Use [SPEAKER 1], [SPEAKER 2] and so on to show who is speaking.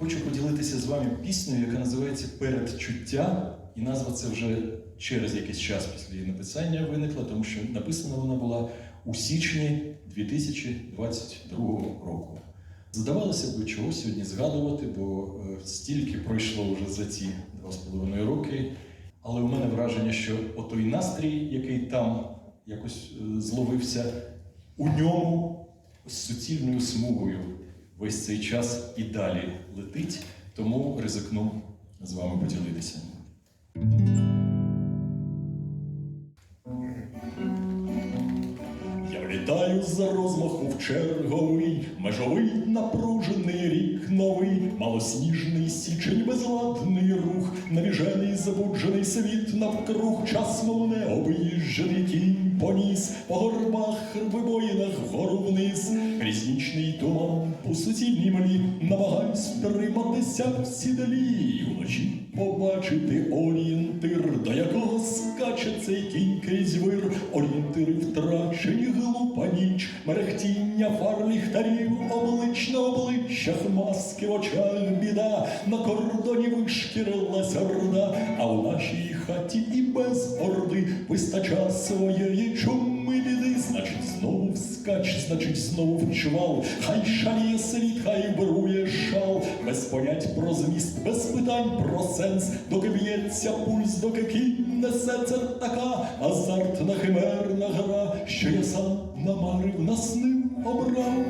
[SPEAKER 1] Хочу поділитися з вами піснею, яка називається Передчуття, і назва це вже через якийсь час після її написання виникла, тому що написана вона була у січні 2022 року. Здавалося б, чого сьогодні згадувати, бо е, стільки пройшло вже за ці два з половиною роки. Але у мене враження, що отой настрій, який там якось е, зловився, у ньому з суцільною смугою весь цей час і далі летить, тому ризикну з вами поділитися. Вітаю за розмаху в черговий, межовий напружений рік новий, малосніжний січень, безладний рух, навіжений забуджений світ навкруг, час мов не об'їжджений кінь поніс, по горбах, вибоїнах вгору вниз, крізь нічний туман у суцільній млі, намагаюсь триматися в сідалі, вночі побачити орієнтир, до якого скаче цей кінь крізь вир, орієнтири втрачені, глупа ніч, мерехтіння фар ліхтарів, облич на обличчях, маски в очах біда, на кордоні вишкірилась орда, а у нашій хаті і без вистача своєї чуми біди, значить знову вскач, значить знову в чвал, хай шаліє світ, хай вирує шал, без понять про зміст, без питань про сенс, доки б'ється пульс, доки кінь несе це така азартна химерна гра, що я сам намарив, наснив, обрав.